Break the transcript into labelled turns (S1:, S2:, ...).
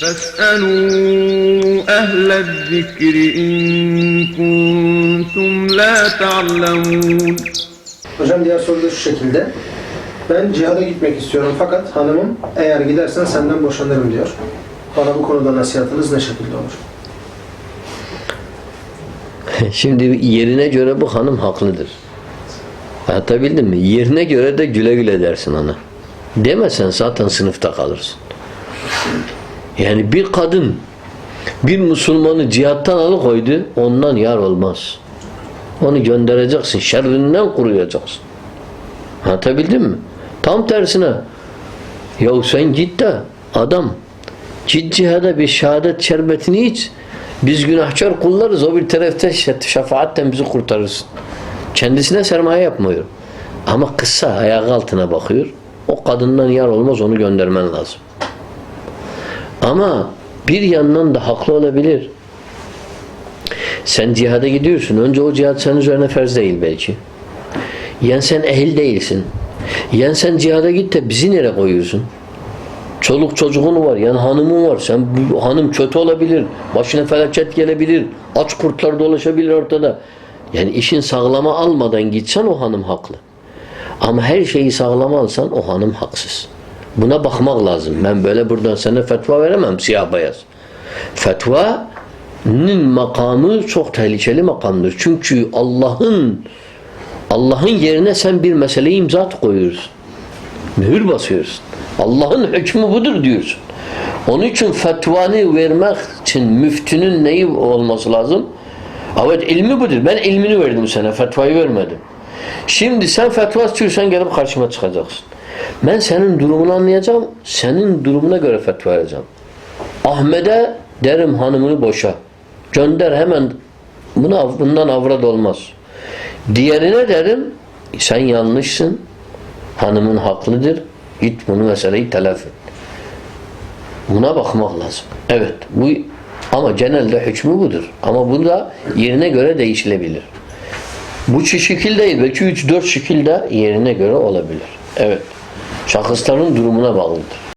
S1: فاسألوا أهل الذكر إن كنتم لا تعلمون
S2: Hocam diğer soru da şu şekilde. Ben cihada gitmek istiyorum fakat hanımım eğer gidersen senden boşanırım diyor. Bana bu konuda nasihatınız ne şekilde olur?
S3: Şimdi yerine göre bu hanım haklıdır. Anlatabildim mi? Yerine göre de güle güle dersin ona. Demesen zaten sınıfta kalırsın. Yani bir kadın bir Müslümanı cihattan alıkoydu ondan yar olmaz. Onu göndereceksin. Şerrinden koruyacaksın. Anlatabildim mi? Tam tersine ya sen git de adam git cihada bir şehadet şerbetini iç. Biz günahkar kullarız. O bir tarafta şe- şefaatten bizi kurtarırsın. Kendisine sermaye yapmıyor. Ama kısa ayak altına bakıyor. O kadından yar olmaz onu göndermen lazım. Ama bir yandan da haklı olabilir. Sen cihada gidiyorsun. Önce o cihat senin üzerine ferz değil belki. Yani sen ehil değilsin. Yani sen cihada git de bizi nereye koyuyorsun? Çoluk çocuğun var. Yani hanımın var. Sen bu hanım kötü olabilir. Başına felaket gelebilir. Aç kurtlar dolaşabilir ortada. Yani işin sağlama almadan gitsen o hanım haklı. Ama her şeyi sağlama alsan o hanım haksız. Buna bakmak lazım. Ben böyle buradan sana fetva veremem siyah beyaz. Fetvanın makamı çok tehlikeli makamdır. Çünkü Allah'ın Allah'ın yerine sen bir meseleyi imza koyuyorsun. Mühür basıyorsun. Allah'ın hükmü budur diyorsun. Onun için fetvanı vermek için müftünün neyi olması lazım? Evet ilmi budur. Ben ilmini verdim sana. Fetvayı vermedim. Şimdi sen fetva istiyorsan gelip karşıma çıkacaksın. Ben senin durumunu anlayacağım. Senin durumuna göre fetva vereceğim. Ahmet'e derim hanımını boşa. Gönder hemen. Buna, bundan avrat olmaz. Diğerine derim sen yanlışsın. Hanımın haklıdır. Git bunu meseleyi telafi et. Buna bakmak lazım. Evet. Bu ama genelde hükmü budur. Ama bu da yerine göre değişilebilir. Bu çi- şekil değil. Belki 3-4 şekilde yerine göre olabilir. Evet. Şahısların durumuna bağlıdır.